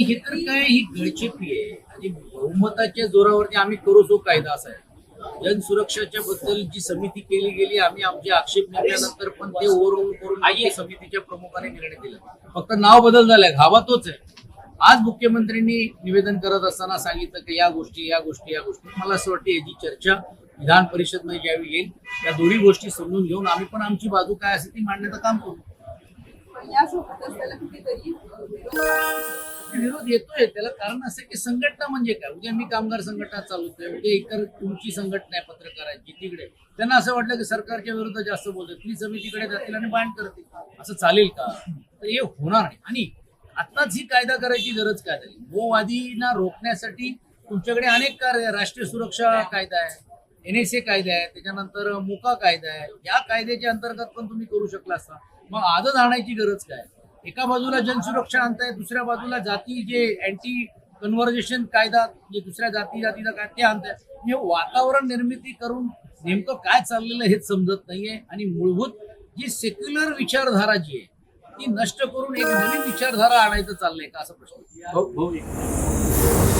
हे तर काय ही गळचेपी आहे. आणि बहुमताच्या जोरावरती आम्ही करू जो कायदा असा आहे. जनसुरक्षाच्या बद्दल जी समिती केली गेली आम्ही आमचे आक्षेप नेल्यानंतर पण ते ओव्हरऑल करून आई. समितीच्या प्रमुखाने निर्णय दिला. फक्त नाव बदल झालाय. घावा तोच आहे. आज मुख्यमंत्र्यांनी निवेदन करत असताना सांगितलं की या गोष्टी या गोष्टी या गोष्टी. मला असं वाटतं याची चर्चा विधान परिषदमध्ये ज्यावेळी येईल या दोन्ही गोष्टी समजून घेऊन आम्ही पण आमची बाजू काय असेल ती मांडण्याचं काम करू. यासोबत असताना कुठेतरी विरोध येतोय. त्याला कारण असं की संघटना म्हणजे काय? उद्या मी कामगार संघटना चालवतोय उद्या इतर तुमची संघटना आहे पत्रकारांची तिकडे. त्यांना असं वाटलं की सरकारच्या विरुद्ध जास्त बोलतात ती समितीकडे जातील आणि बांड करतील. असं चालेल का? तर हे होणार नाही. आणि आताच ही कायदा करायची गरज काय झाली? गोवादींना रोखण्यासाठी तुमच्याकडे अनेक कार्य राष्ट्रीय सुरक्षा कायदा आहे एन एस ए कायदा आहे त्याच्यानंतर मुका कायदा आहे. या कायद्याच्या अंतर्गत पण तुम्ही करू शकला असता. मग आजच आणायची गरज काय? एका बाजूला जनसुरक्षा आणताय दुसऱ्या बाजूला जाती जे अँटी कन्व्हर्जेशन कायदा जे दुसऱ्या जाती जातीचा काय ते आणताय. हे वातावरण निर्मिती करून नेमकं काय चाललेलं हेच समजत नाहीये. आणि मूलभूत जी सेक्युलर विचारधारा जी आहे ती नष्ट करून एक नवीन विचारधारा आणायचं चाललंय का? असा प्रश्न. भाऊ भाऊ